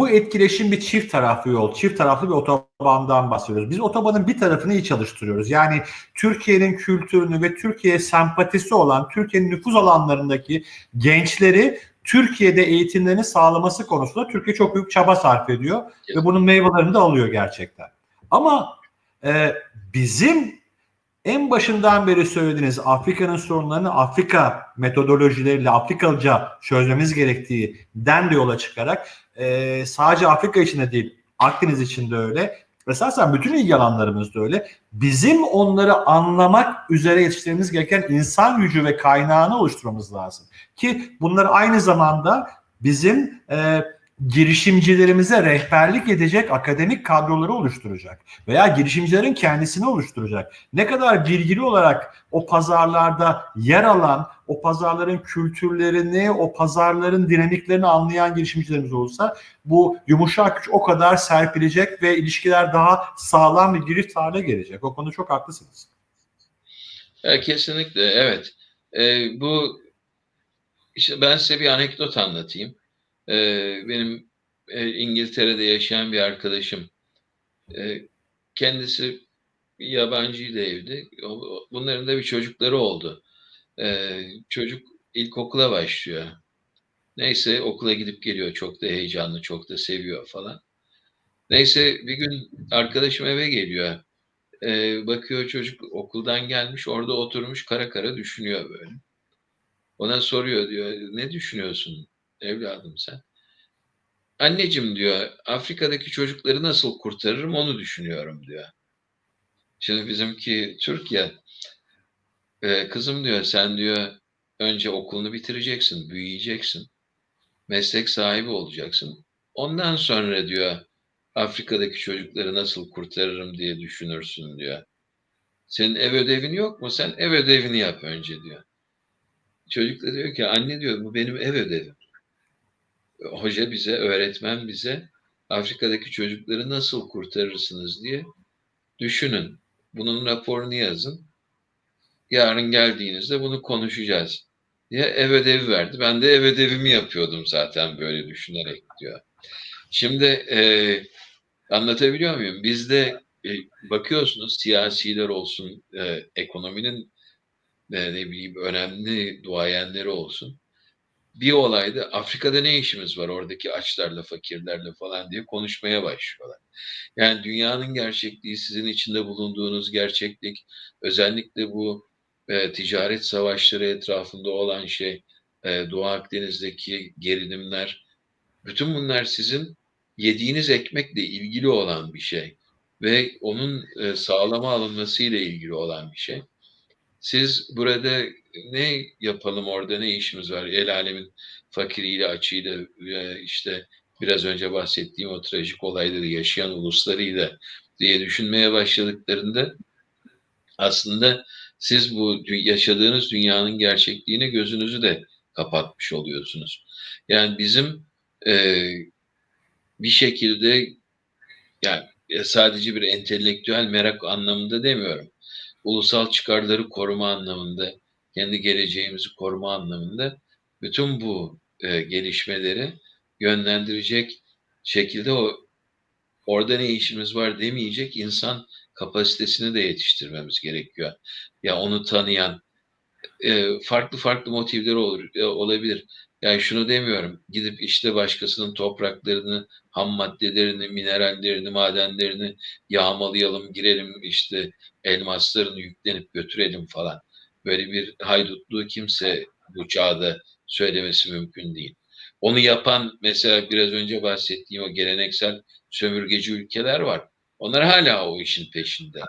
bu etkileşim bir çift taraflı yol, çift taraflı bir otobandan bahsediyoruz. Biz otobanın bir tarafını iyi çalıştırıyoruz. Yani Türkiye'nin kültürünü ve Türkiye sempatisi olan, Türkiye'nin nüfuz alanlarındaki gençleri Türkiye'de eğitimlerini sağlaması konusunda Türkiye çok büyük çaba sarf ediyor ve bunun meyvelerini de alıyor gerçekten. Ama e, bizim en başından beri söylediğiniz Afrika'nın sorunlarını Afrika metodolojileriyle Afrikalıca çözmemiz gerektiğinden de yola çıkarak e, sadece Afrika için de değil Akdeniz için de öyle. Esasen bütün ilgi alanlarımız da öyle. Bizim onları anlamak üzere yetiştirmemiz gereken insan gücü ve kaynağını oluşturmamız lazım. Ki bunlar aynı zamanda bizim e, girişimcilerimize rehberlik edecek akademik kadroları oluşturacak veya girişimcilerin kendisini oluşturacak. Ne kadar bilgili olarak o pazarlarda yer alan, o pazarların kültürlerini, o pazarların dinamiklerini anlayan girişimcilerimiz olursa bu yumuşak güç o kadar serpilecek ve ilişkiler daha sağlam bir girift hale gelecek. O konuda çok haklısınız. Evet, kesinlikle evet. Ee, bu işte ben size bir anekdot anlatayım. Ee, benim e, İngiltere'de yaşayan bir arkadaşım. E, kendisi yabancıydı evde. Bunların da bir çocukları oldu. E, çocuk ilkokula başlıyor. Neyse okula gidip geliyor. Çok da heyecanlı, çok da seviyor falan. Neyse bir gün arkadaşım eve geliyor. E, bakıyor çocuk okuldan gelmiş, orada oturmuş kara kara düşünüyor böyle. Ona soruyor diyor, ne düşünüyorsun evladım sen? Anneciğim diyor, Afrika'daki çocukları nasıl kurtarırım onu düşünüyorum diyor. Şimdi bizimki Türkiye. Ee, kızım diyor sen diyor önce okulunu bitireceksin, büyüyeceksin. Meslek sahibi olacaksın. Ondan sonra diyor Afrika'daki çocukları nasıl kurtarırım diye düşünürsün diyor. Senin ev ödevin yok mu? Sen ev ödevini yap önce diyor. Çocuk da diyor ki anne diyor bu benim ev ödevim hoca bize, öğretmen bize Afrika'daki çocukları nasıl kurtarırsınız diye düşünün. Bunun raporunu yazın. Yarın geldiğinizde bunu konuşacağız diye ev ödevi verdi. Ben de ev ödevimi yapıyordum zaten böyle düşünerek diyor. Şimdi e, anlatabiliyor muyum? Bizde e, bakıyorsunuz siyasiler olsun, e, ekonominin e, ne bileyim önemli duayenleri olsun bir olayda Afrika'da ne işimiz var oradaki açlarla, fakirlerle falan diye konuşmaya başlıyorlar. Yani dünyanın gerçekliği, sizin içinde bulunduğunuz gerçeklik, özellikle bu e, ticaret savaşları etrafında olan şey, e, Doğu Akdeniz'deki gerilimler, bütün bunlar sizin yediğiniz ekmekle ilgili olan bir şey ve onun e, sağlama alınmasıyla ilgili olan bir şey. Siz burada ne yapalım orada ne işimiz var? El alemin fakiriyle, açıyla işte biraz önce bahsettiğim o trajik olayları yaşayan uluslarıyla diye düşünmeye başladıklarında aslında siz bu yaşadığınız dünyanın gerçekliğine gözünüzü de kapatmış oluyorsunuz. Yani bizim e, bir şekilde yani sadece bir entelektüel merak anlamında demiyorum. Ulusal çıkarları koruma anlamında, kendi geleceğimizi koruma anlamında bütün bu e, gelişmeleri yönlendirecek şekilde o orada ne işimiz var demeyecek insan kapasitesini de yetiştirmemiz gerekiyor. Ya onu tanıyan e, farklı farklı motivleri olur, e, olabilir. Yani şunu demiyorum. Gidip işte başkasının topraklarını, ham maddelerini, minerallerini, madenlerini yağmalayalım, girelim işte elmaslarını yüklenip götürelim falan böyle bir haydutluğu kimse bu çağda söylemesi mümkün değil. Onu yapan mesela biraz önce bahsettiğim o geleneksel sömürgeci ülkeler var. Onlar hala o işin peşinde.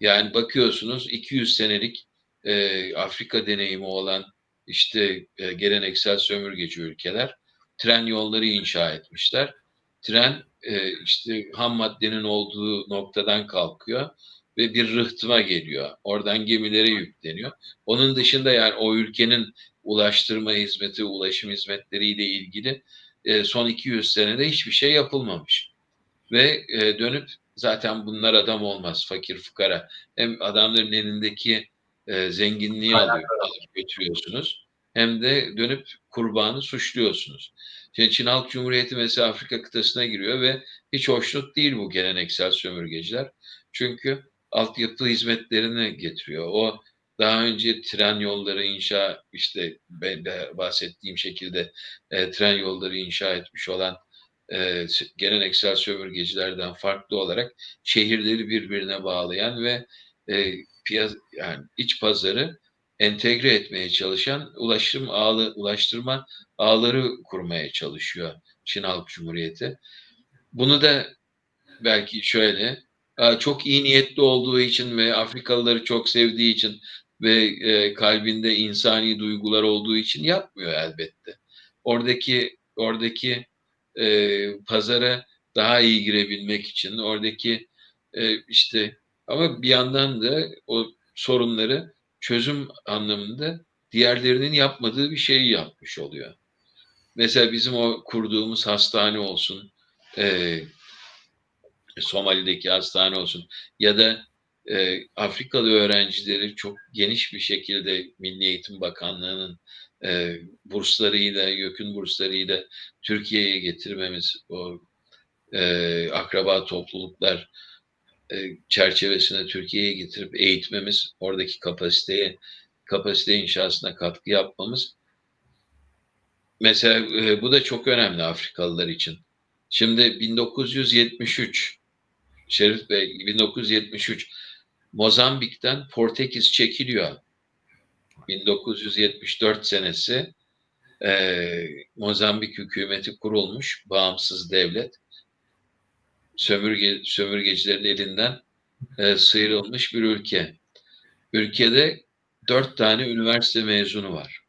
Yani bakıyorsunuz 200 senelik e, Afrika deneyimi olan işte e, geleneksel sömürgeci ülkeler tren yolları inşa etmişler. Tren e, işte ham maddenin olduğu noktadan kalkıyor ve bir rıhtıma geliyor. Oradan gemilere yükleniyor. Onun dışında yani o ülkenin ulaştırma hizmeti, ulaşım hizmetleriyle ilgili e, son 200 senede hiçbir şey yapılmamış. Ve e, dönüp zaten bunlar adam olmaz, fakir fukara. Hem adamların elindeki e, zenginliği alıyor, alıp götürüyorsunuz. Hem de dönüp kurbanı suçluyorsunuz. Şimdi Çin Halk Cumhuriyeti mesela Afrika kıtasına giriyor ve hiç hoşnut değil bu geleneksel sömürgeciler. Çünkü altyapı hizmetlerini getiriyor. O daha önce tren yolları inşa işte ben de bahsettiğim şekilde e, tren yolları inşa etmiş olan e, geleneksel sömürgecilerden farklı olarak şehirleri birbirine bağlayan ve e, piyas yani iç pazarı entegre etmeye çalışan ulaşım ağlı ulaştırma ağları kurmaya çalışıyor Çin Halk Cumhuriyeti. Bunu da belki şöyle çok iyi niyetli olduğu için ve Afrikalıları çok sevdiği için ve e, kalbinde insani duygular olduğu için yapmıyor elbette. Oradaki oradaki e, pazara daha iyi girebilmek için oradaki e, işte ama bir yandan da o sorunları çözüm anlamında diğerlerinin yapmadığı bir şeyi yapmış oluyor. Mesela bizim o kurduğumuz hastane olsun, e, Somali'deki hastane olsun ya da e, Afrikalı öğrencileri çok geniş bir şekilde Milli Eğitim Bakanlığı'nın e, burslarıyla, YÖK'ün burslarıyla Türkiye'ye getirmemiz, o e, akraba topluluklar çerçevesine Türkiye'ye getirip eğitmemiz, oradaki kapasiteye, kapasite inşasına katkı yapmamız. Mesela e, bu da çok önemli Afrikalılar için. Şimdi 1973 Şerif Bey 1973 Mozambik'ten Portekiz çekiliyor. 1974 senesi e, Mozambik hükümeti kurulmuş, bağımsız devlet. Sömürge, sömürgecilerin elinden e, sıyrılmış bir ülke. Ülkede dört tane üniversite mezunu var.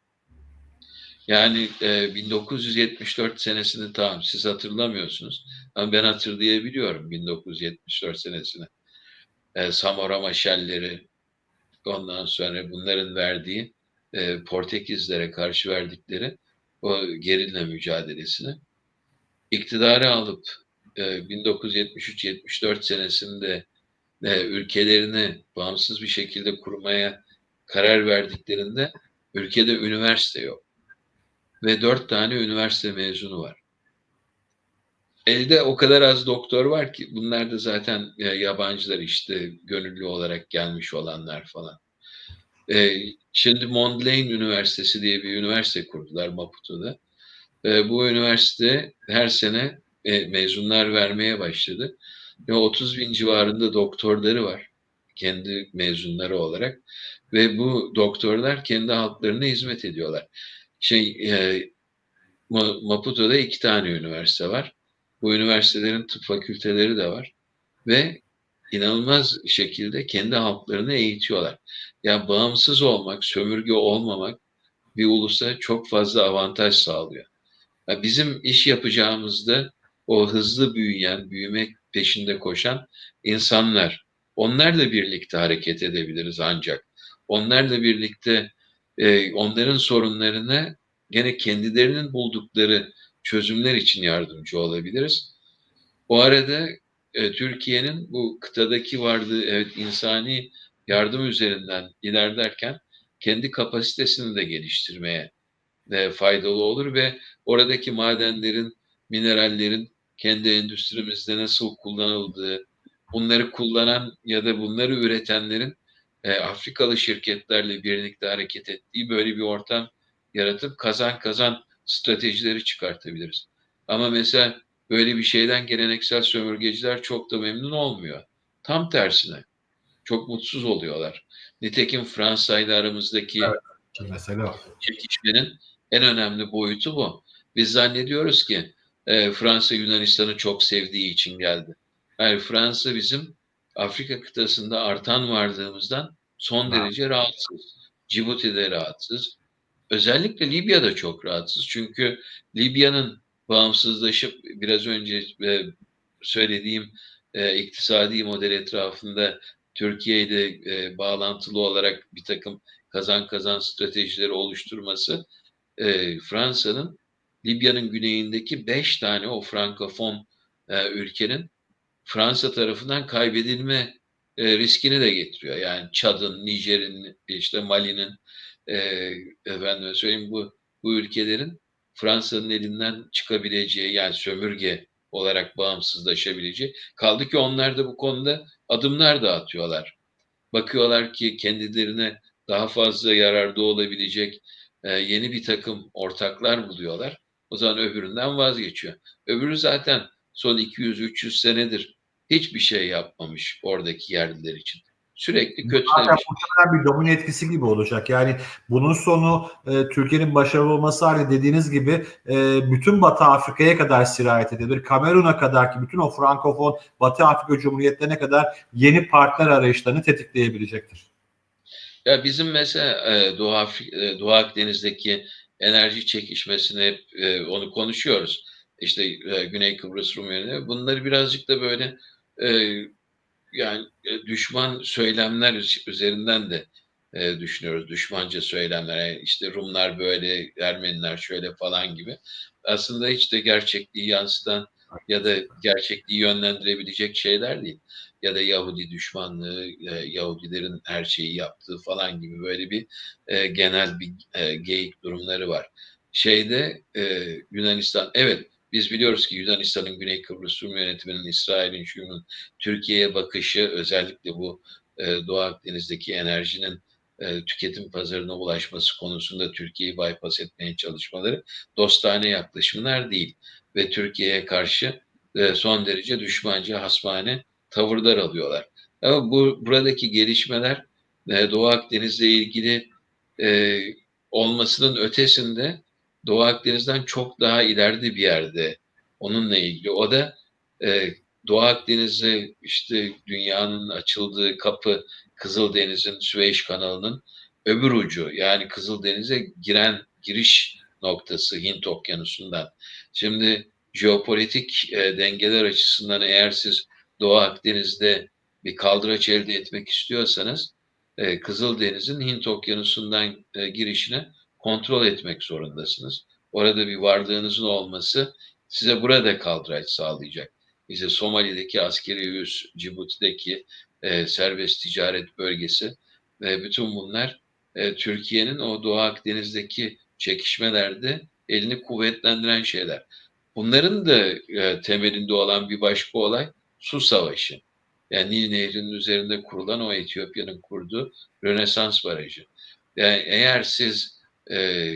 Yani e, 1974 senesini tamam siz hatırlamıyorsunuz ama ben hatırlayabiliyorum 1974 senesini. E, Samora Maşelleri, ondan sonra bunların verdiği e, Portekizlere karşı verdikleri o gerilla mücadelesini iktidarı alıp 1973-74 senesinde e, ülkelerini bağımsız bir şekilde kurmaya karar verdiklerinde ülkede üniversite yok. Ve dört tane üniversite mezunu var. Elde o kadar az doktor var ki bunlar da zaten e, yabancılar işte gönüllü olarak gelmiş olanlar falan. E, şimdi Mondlane Üniversitesi diye bir üniversite kurdular Maputo'da. E, bu üniversite her sene e, mezunlar vermeye başladı. Ve 30 bin civarında doktorları var kendi mezunları olarak ve bu doktorlar kendi halklarına hizmet ediyorlar. Şey e, Maputo'da iki tane üniversite var. Bu üniversitelerin tıp fakülteleri de var ve inanılmaz şekilde kendi halklarını eğitiyorlar. Yani bağımsız olmak, sömürge olmamak bir ulusa çok fazla avantaj sağlıyor. Yani bizim iş yapacağımızda o hızlı büyüyen, büyümek peşinde koşan insanlar, onlarla birlikte hareket edebiliriz ancak. Onlarla birlikte e, onların sorunlarına gene kendilerinin buldukları çözümler için yardımcı olabiliriz. O arada e, Türkiye'nin bu kıtadaki varlığı evet insani yardım üzerinden ilerlerken kendi kapasitesini de geliştirmeye de faydalı olur ve oradaki madenlerin, minerallerin kendi endüstrimizde nasıl kullanıldığı, bunları kullanan ya da bunları üretenlerin e, Afrikalı şirketlerle birlikte hareket ettiği böyle bir ortam yaratıp kazan kazan stratejileri çıkartabiliriz. Ama mesela böyle bir şeyden geleneksel sömürgeciler çok da memnun olmuyor. Tam tersine. Çok mutsuz oluyorlar. Nitekim Fransa ile aramızdaki evet, mesela. çekişmenin en önemli boyutu bu. Biz zannediyoruz ki e, Fransa Yunanistan'ı çok sevdiği için geldi. Yani Fransa bizim Afrika kıtasında artan varlığımızdan son ha. derece rahatsız. Cibuti'de rahatsız. Özellikle Libya'da çok rahatsız. Çünkü Libya'nın bağımsızlaşıp biraz önce e, söylediğim e, iktisadi model etrafında Türkiye ile e, bağlantılı olarak bir takım kazan kazan stratejileri oluşturması e, Fransa'nın Libya'nın güneyindeki beş tane o frankofon e, ülkenin Fransa tarafından kaybedilme e, riskini de getiriyor. Yani Çad'ın, Nijer'in, işte Mali'nin, e, efendim söyleyeyim bu bu ülkelerin Fransa'nın elinden çıkabileceği yani sömürge olarak bağımsızlaşabileceği. Kaldı ki onlar da bu konuda adımlar da atıyorlar. Bakıyorlar ki kendilerine daha fazla yararda olabilecek e, yeni bir takım ortaklar buluyorlar. O zaman öbüründen vazgeçiyor. Öbürü zaten son 200-300 senedir hiçbir şey yapmamış oradaki yerliler için. Sürekli Zaten kötülemiş. muhtemelen bir domino etkisi gibi olacak. Yani bunun sonu e, Türkiye'nin başarılı olması hali dediğiniz gibi e, bütün Batı Afrika'ya kadar sirayet edebilir. Kamerun'a kadar ki bütün o Frankofon Batı Afrika Cumhuriyetlerine kadar yeni partner arayışlarını tetikleyebilecektir. Ya bizim mesela e, Doğu, Afri- e, Doğu Akdeniz'deki enerji çekişmesini hep e, onu konuşuyoruz. İşte e, Güney Kıbrıs Rum yönetimi. Bunları birazcık da böyle e, yani e, düşman söylemler üz- üzerinden de e, düşünüyoruz. Düşmanca söylemler. Yani işte Rumlar böyle, Ermeniler şöyle falan gibi. Aslında hiç de gerçekliği yansıtan ya da gerçekliği yönlendirebilecek şeyler değil. Ya da Yahudi düşmanlığı, e, Yahudilerin her şeyi yaptığı falan gibi böyle bir e, genel bir e, geyik durumları var. Şeyde e, Yunanistan, evet biz biliyoruz ki Yunanistan'ın Güney Kıbrıs Rum yönetiminin, İsrail'in, şunun Türkiye'ye bakışı özellikle bu e, Doğu Akdeniz'deki enerjinin e, tüketim pazarına ulaşması konusunda Türkiye'yi bypass etmeye çalışmaları dostane yaklaşımlar değil ve Türkiye'ye karşı e, son derece düşmanca, hasmane tavırlar alıyorlar. Ama bu buradaki gelişmeler e, Doğu Akdeniz'le ilgili e, olmasının ötesinde Doğu Akdeniz'den çok daha ileride bir yerde onunla ilgili. O da e, Doğu Akdeniz'e işte dünyanın açıldığı kapı Kızıldeniz'in, Süveyş kanalının öbür ucu yani Kızıldeniz'e giren giriş noktası Hint Okyanusu'ndan. Şimdi jeopolitik e, dengeler açısından eğer siz Doğu Akdeniz'de bir kaldıraç elde etmek istiyorsanız e, Kızıldeniz'in Hint Okyanusu'ndan e, girişine kontrol etmek zorundasınız. Orada bir varlığınızın olması size burada kaldıraç sağlayacak. İşte Somali'deki askeri üs, Cibuti'deki e, serbest ticaret bölgesi ve bütün bunlar e, Türkiye'nin o Doğu Akdeniz'deki çekişmelerde elini kuvvetlendiren şeyler. Bunların da e, temelinde olan bir başka olay su savaşı. Yani Nil Nehri'nin üzerinde kurulan o Etiyopya'nın kurduğu Rönesans Barajı. Yani eğer siz e,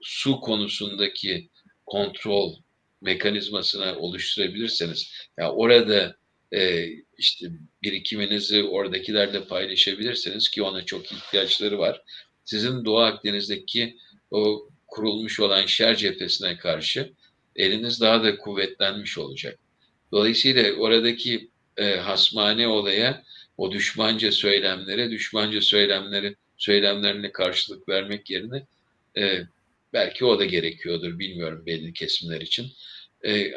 su konusundaki kontrol mekanizmasını oluşturabilirseniz, yani orada e, işte birikiminizi oradakilerle paylaşabilirseniz ki ona çok ihtiyaçları var. Sizin Doğu Akdeniz'deki o kurulmuş olan şer cephesine karşı eliniz daha da kuvvetlenmiş olacak. Dolayısıyla oradaki e, hasmane olaya, o düşmanca söylemlere, düşmanca söylemleri söylemlerine karşılık vermek yerine e, belki o da gerekiyordur, bilmiyorum belli kesimler için. E,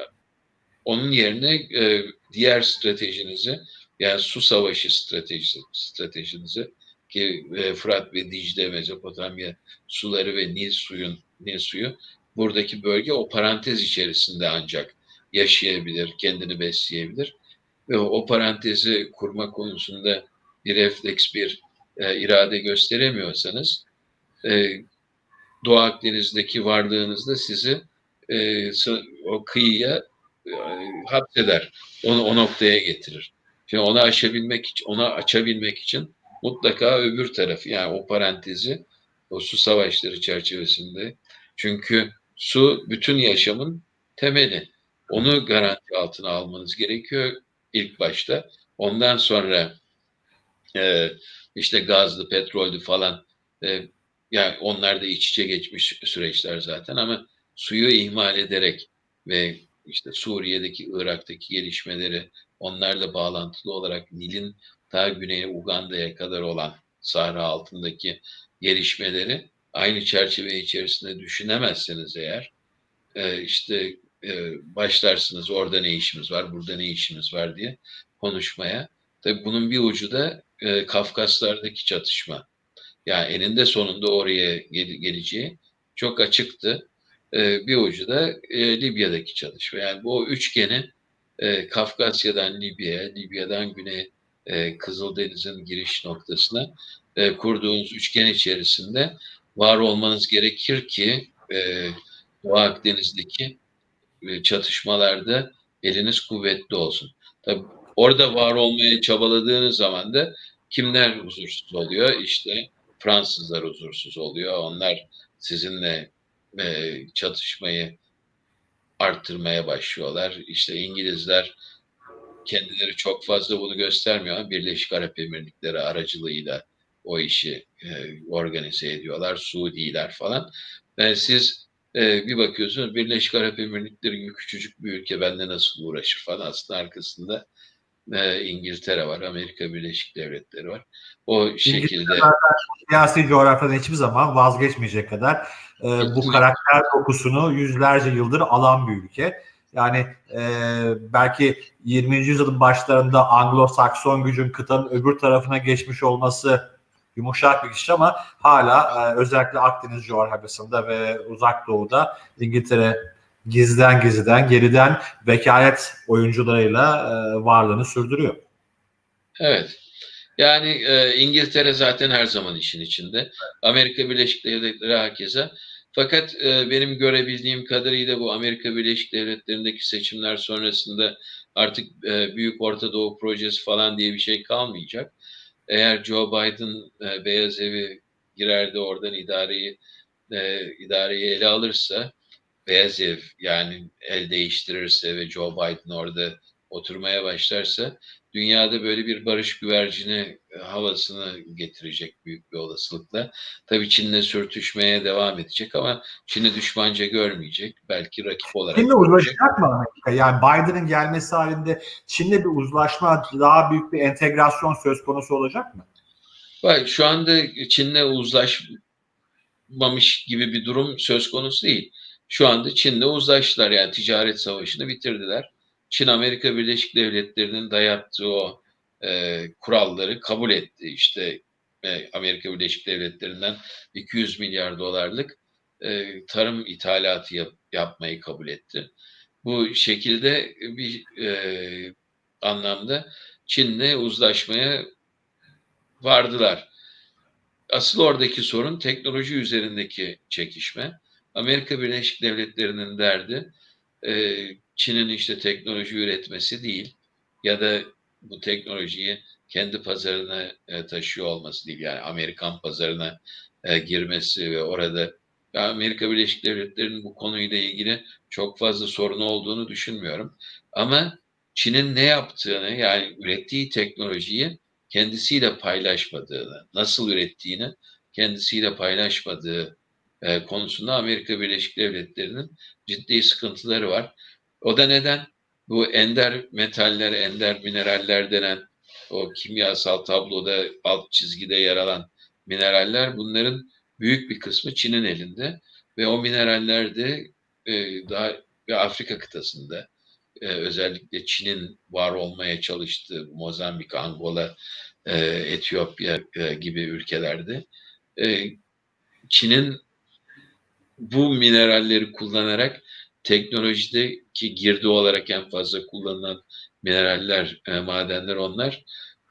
onun yerine e, diğer stratejinizi, yani su savaşı stratejisi, stratejinizi ki e, Fırat ve Dicle, Mezopotamya suları ve Nil suyun Nil suyu buradaki bölge o parantez içerisinde ancak yaşayabilir, kendini besleyebilir. Ve o parantezi kurma konusunda bir refleks, bir e, irade gösteremiyorsanız e, Doğu Akdeniz'deki varlığınızda sizi e, o kıyıya e, hapseder. Onu o noktaya getirir. Şimdi onu aşabilmek için, ona açabilmek için mutlaka öbür tarafı yani o parantezi o su savaşları çerçevesinde çünkü su bütün yaşamın temeli. Onu garanti altına almanız gerekiyor ilk başta. Ondan sonra e, işte gazlı, petroldü falan e, yani onlar da iç içe geçmiş süreçler zaten ama suyu ihmal ederek ve işte Suriye'deki, Irak'taki gelişmeleri onlarla bağlantılı olarak Nil'in daha güneye Uganda'ya kadar olan Sahra altındaki gelişmeleri aynı çerçeve içerisinde düşünemezseniz eğer e, işte e, başlarsınız orada ne işimiz var, burada ne işimiz var diye konuşmaya. Tabii bunun bir ucu da e, Kafkaslardaki çatışma. Yani eninde sonunda oraya gel geleceği çok açıktı. E, bir ucu da e, Libya'daki çalışma. Yani bu üçgeni e, Kafkasya'dan Libya'ya, Libya'dan Güney e, Kızıldeniz'in giriş noktasına e, kurduğunuz üçgen içerisinde var olmanız gerekir ki e, Doğu Akdeniz'deki çatışmalarda eliniz kuvvetli olsun. Tabii orada var olmaya çabaladığınız zaman da kimler huzursuz oluyor? İşte Fransızlar huzursuz oluyor. Onlar sizinle e, çatışmayı arttırmaya başlıyorlar. İşte İngilizler kendileri çok fazla bunu göstermiyor ama Birleşik Arap Emirlikleri aracılığıyla o işi e, organize ediyorlar. Suudiler falan. Ben siz e, bir bakıyorsunuz Birleşik Arap Emirlikleri gibi küçücük bir ülke bende nasıl uğraşır falan. Aslında arkasında e, İngiltere var, Amerika Birleşik Devletleri var. O şekilde siyasi coğrafyadan hiçbir zaman vazgeçmeyecek kadar e, bu karakter dokusunu yüzlerce yıldır alan bir ülke. Yani e, belki 20. yüzyılın başlarında Anglo-Sakson gücün kıtanın öbür tarafına geçmiş olması yumuşak bir iş ama hala e, özellikle Akdeniz coğrafyasında ve Uzak Doğu'da İngiltere gizden gizliden geriden vekalet oyuncularıyla e, varlığını sürdürüyor. Evet. Yani e, İngiltere zaten her zaman işin içinde. Amerika Birleşik Devletleri herkese. Fakat e, benim görebildiğim kadarıyla bu Amerika Birleşik Devletleri'ndeki seçimler sonrasında artık e, Büyük Orta Doğu Projesi falan diye bir şey kalmayacak. Eğer Joe Biden e, Beyaz Evi girer de oradan idareyi e, idareyi ele alırsa Beyaz Ev yani el değiştirirse ve Joe Biden orada oturmaya başlarsa dünyada böyle bir barış güvercini e, havasını getirecek büyük bir olasılıkla. Tabii Çin'le sürtüşmeye devam edecek ama Çin'i düşmanca görmeyecek. Belki rakip olarak Çin'le uzlaşacak mı Amerika? Yani Biden'ın gelmesi halinde Çin'le bir uzlaşma, daha büyük bir entegrasyon söz konusu olacak mı? Bak şu anda Çin'le uzlaşmamış gibi bir durum söz konusu değil. Şu anda Çin'le uzlaştılar yani ticaret savaşını bitirdiler Çin Amerika Birleşik Devletleri'nin dayattığı o e, kuralları kabul etti. İşte e, Amerika Birleşik Devletleri'nden 200 milyar dolarlık e, tarım ithalatı yap, yapmayı kabul etti. Bu şekilde bir e, anlamda Çin'le uzlaşmaya vardılar. Asıl oradaki sorun teknoloji üzerindeki çekişme. Amerika Birleşik Devletleri'nin derdi e, Çin'in işte teknoloji üretmesi değil ya da bu teknolojiyi kendi pazarına e, taşıyor olması değil. Yani Amerikan pazarına e, girmesi ve orada Amerika Birleşik Devletleri'nin bu konuyla ilgili çok fazla sorunu olduğunu düşünmüyorum. Ama Çin'in ne yaptığını yani ürettiği teknolojiyi kendisiyle paylaşmadığını, nasıl ürettiğini kendisiyle paylaşmadığı e, konusunda Amerika Birleşik Devletleri'nin ciddi sıkıntıları var. O da neden? Bu ender metaller, ender mineraller denen o kimyasal tabloda alt çizgide yer alan mineraller bunların büyük bir kısmı Çin'in elinde ve o mineraller de e, daha ve Afrika kıtasında e, özellikle Çin'in var olmaya çalıştığı Mozambik, Angola, e, Etiyopya e, gibi ülkelerde e, Çin'in bu mineralleri kullanarak teknolojideki girdi olarak en fazla kullanılan mineraller, e, madenler onlar.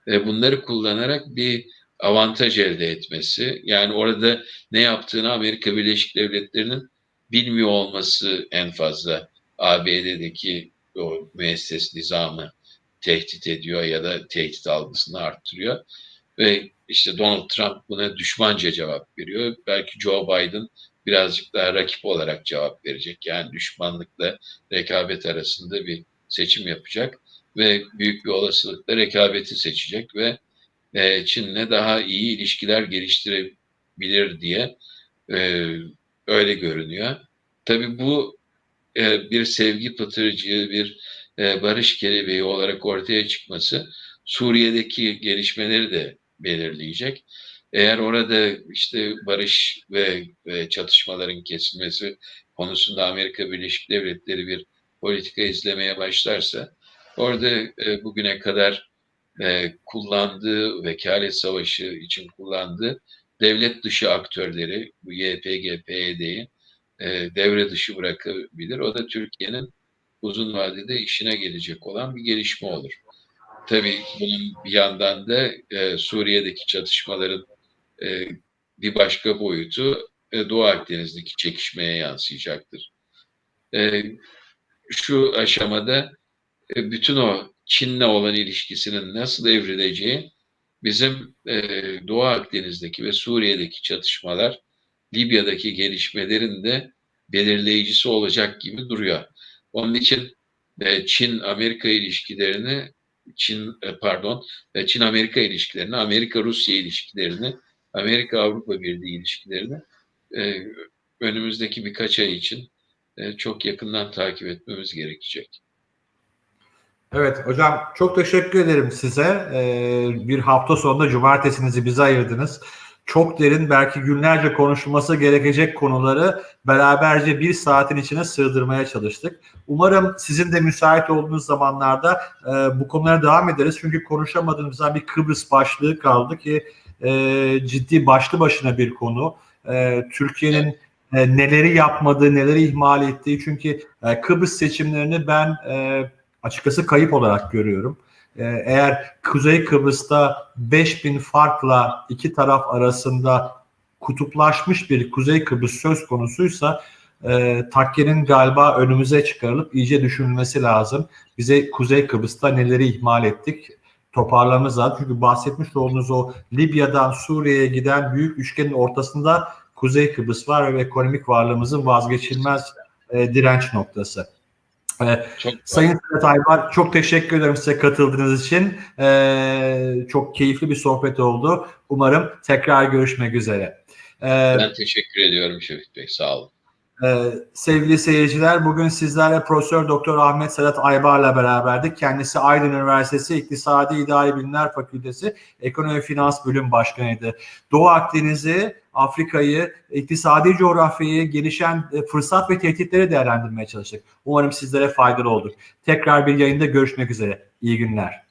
E, bunları kullanarak bir avantaj elde etmesi. Yani orada ne yaptığını Amerika Birleşik Devletleri'nin bilmiyor olması en fazla ABD'deki o müesses nizamı tehdit ediyor ya da tehdit algısını arttırıyor. Ve işte Donald Trump buna düşmanca cevap veriyor. Belki Joe Biden birazcık daha rakip olarak cevap verecek. Yani düşmanlıkla rekabet arasında bir seçim yapacak ve büyük bir olasılıkla rekabeti seçecek ve e, Çin'le daha iyi ilişkiler geliştirebilir diye e, öyle görünüyor. Tabii bu e, bir sevgi pıtırcığı, bir e, barış kelebeği olarak ortaya çıkması Suriye'deki gelişmeleri de belirleyecek. Eğer orada işte barış ve, ve çatışmaların kesilmesi konusunda Amerika Birleşik Devletleri bir politika izlemeye başlarsa orada e, bugüne kadar e, kullandığı vekalet savaşı için kullandığı devlet dışı aktörleri bu YPG, PYD'yi e, devre dışı bırakabilir. O da Türkiye'nin uzun vadede işine gelecek olan bir gelişme olur. Tabii bunun bir yandan da e, Suriye'deki çatışmaların e, bir başka boyutu e, Doğu Akdeniz'deki çekişmeye yansıyacaktır e, şu aşamada e, bütün o Çin'le olan ilişkisinin nasıl evrileceği bizim e, Doğu Akdeniz'deki ve Suriye'deki çatışmalar, Libya'daki gelişmelerin de belirleyicisi olacak gibi duruyor. Onun için e, Çin-Amerika ilişkilerini, Çin e, pardon, e, Çin-Amerika ilişkilerini, Amerika-Rusya ilişkilerini, Amerika-Avrupa Birliği ilişkilerini e, önümüzdeki birkaç ay için e, çok yakından takip etmemiz gerekecek. Evet hocam çok teşekkür ederim size. Ee, bir hafta sonunda cumartesinizi bize ayırdınız. Çok derin belki günlerce konuşulması gerekecek konuları beraberce bir saatin içine sığdırmaya çalıştık. Umarım sizin de müsait olduğunuz zamanlarda e, bu konulara devam ederiz. Çünkü konuşamadığımızdan bir Kıbrıs başlığı kaldı ki e, ciddi başlı başına bir konu. E, Türkiye'nin e, neleri yapmadığı, neleri ihmal ettiği. Çünkü e, Kıbrıs seçimlerini ben e, açıkçası kayıp olarak görüyorum. Ee, Eğer Kuzey Kıbrıs'ta 5000 farkla iki taraf arasında kutuplaşmış bir Kuzey Kıbrıs söz konusuysa e, takkenin galiba önümüze çıkarılıp iyice düşünülmesi lazım. Bize Kuzey Kıbrıs'ta neleri ihmal ettik toparlamamız lazım. Çünkü bahsetmiş olduğunuz o Libya'dan Suriye'ye giden büyük üçgenin ortasında Kuzey Kıbrıs var ve ekonomik varlığımızın vazgeçilmez e, direnç noktası. E, Çok Sayın Sedat Aybar çok teşekkür ederim size katıldığınız için. Ee, çok keyifli bir sohbet oldu. Umarım tekrar görüşmek üzere. Ee, ben teşekkür ediyorum Şefik Bey. Sağ olun. E, sevgili seyirciler bugün sizlerle Profesör Doktor Ahmet Sedat Aybar'la beraberdik. Kendisi Aydın Üniversitesi İktisadi İdari Bilimler Fakültesi Ekonomi Finans Bölüm Başkanıydı. Doğu Akdeniz'i, Afrika'yı, iktisadi coğrafyayı, gelişen e, fırsat ve tehditleri değerlendirmeye çalıştık. Umarım sizlere faydalı olduk. Tekrar bir yayında görüşmek üzere. İyi günler.